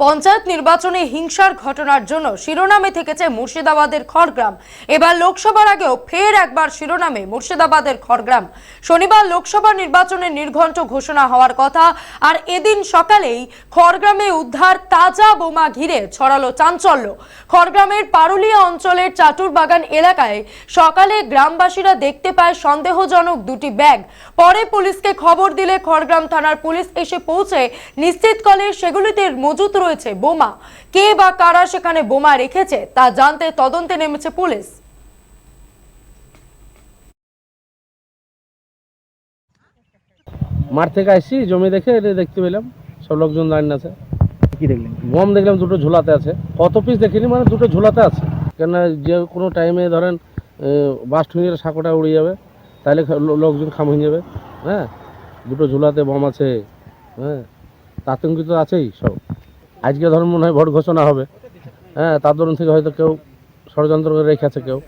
পঞ্চায়েত নির্বাচনে হিংসার ঘটনার জন্য শিরোনামে থেকেছে মুর্শিদাবাদের খড়গ্রাম। এবার লোকসভার আগেও ফের একবার শিরোনামে মুর্শিদাবাদের খড়গ্রাম। শনিবার লোকসভা নির্বাচনের নির্ঘণ্ট ঘোষণা হওয়ার কথা, আর এদিন সকালেই খড়গ্রামে উদ্ধার তাজা বোমা ঘিরে ছড়ালো চাঞ্চল্য। খড়গ্রামের পারুলিয়া অঞ্চলের চাটুরবাগান এলাকায় সকালে গ্রামবাসীরা দেখতে পায় সন্দেহজনক দুটি ব্যাগ। পরে পুলিশকে খবর দিলে খড়গ্রাম থানার পুলিশ এসে পৌঁছে নিশ্চিত করে সেগুলিতে মজুত রয়েছে বোমা। কে বা কারা সেখানে বোমা রেখেছে তা জানতে তদন্তে নেমেছে পুলিশ। মাঠ থেকে আসছি জমি দেখে দেখতে পেলাম সব লোকজন দাঁড়িয়ে আছে। কি দেখলেন? বম দেখলাম দুটো ঝোলাতে আছে। কত পিস দেখিনি মানে দুটো ঝোলাতে আছে। কেন যে কোনো টাইমে ধরেন বাস ঠুঁড়িয়ে সাঁকোটা উড়ে যাবে তাহলে লোকজন খাম হয়ে যাবে হ্যাঁ? দুটো ঝোলাতে বম আছে হ্যাঁ? আতঙ্কিত তো আছেই সব। আজকে ধরুন মনে হয় ভোট ঘোষণা হবে। হ্যাঁ তার দরুন থেকে হয়তো কেউ ষড়যন্ত্র করে রেখেছে কেউ।